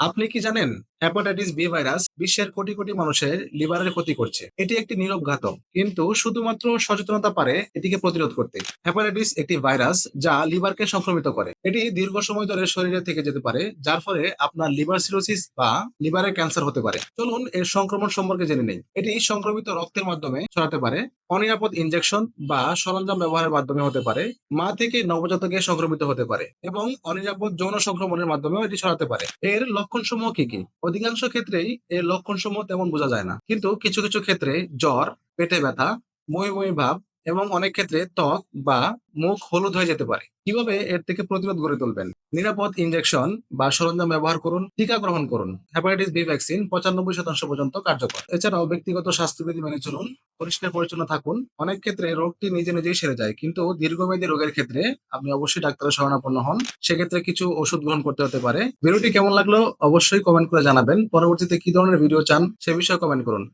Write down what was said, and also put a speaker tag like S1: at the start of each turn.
S1: আপনি কি জানেন হ্যাপাটাইটিস বি ভাইরাস বিশ্বের কোটি কোটি মানুষের লিভারের ক্ষতি করছে। এটি একটি নীরব ঘাতক। কিন্তু শুধুমাত্র সচেতনতা পারে এটিকে প্রতিরোধ করতে। হ্যাপাটাইটিস একটি ভাইরাস যা লিভারকে সংক্রমিত করে। এটি দীর্ঘ সময় ধরে শরীরে থেকে যেতে পারে, যার ফলে আপনার লিভার সিরোসিস বা লিভারে ক্যান্সার হতে পারে। চলুন এর সংক্রমণ সম্পর্কে জেনে নেই। এটি সংক্রমিত রক্তের মাধ্যমে ছড়াতে পারে, অনিরাপদ ইনজেকশন বা সরঞ্জাম ব্যবহারের মাধ্যমে হতে পারে, মা থেকে নবজাতকে সংক্রমিত হতে পারে এবং অনিরাপদ যৌন সংক্রমণের মাধ্যমেও এটি ছড়াতে পারে। এর লক্ষণ সমূহ কি কি? অধিকাংশ ক্ষেত্রেই এর লক্ষণ সমূহ তেমন বোঝা যায় না। কিন্তু কিছু কিছু ক্ষেত্রে জ্বর, পেটে ব্যথা মই মই ভাব এবং অনেক ক্ষেত্রে ত্বক বা মুখ হলুদ হয়ে যেতে পারে। কীভাবে এর থেকে প্রতিরোধ গড়ে তুলবেন? নিরাপদ ইনজেকশন বা সরঞ্জাম ব্যবহার করুন, টিকা গ্রহণ করুন। হ্যাপাটাইটিস বি ভ্যাকসিন পঁচানব্বই শতাংশ পর্যন্ত কার্যকর। এছাড়াও ব্যক্তিগত স্বাস্থ্যবিধি মেনে চলুন, পরিষ্কার পরিচ্ছন্ন থাকুন। অনেক ক্ষেত্রে রোগটি নিজে নিজেই সেরে যায়, কিন্তু দীর্ঘমেয়াদী রোগের ক্ষেত্রে আপনি অবশ্যই ডাক্তারের শরণাপন্ন হন। সেক্ষেত্রে কিছু ওষুধ গ্রহণ করতে হতে পারে। ভিডিওটি কেমন লাগল অবশ্যই কমেন্ট করে জানাবেন। পরবর্তীতে কি ধরনের ভিডিও চান সে বিষয়ে কমেন্ট করুন।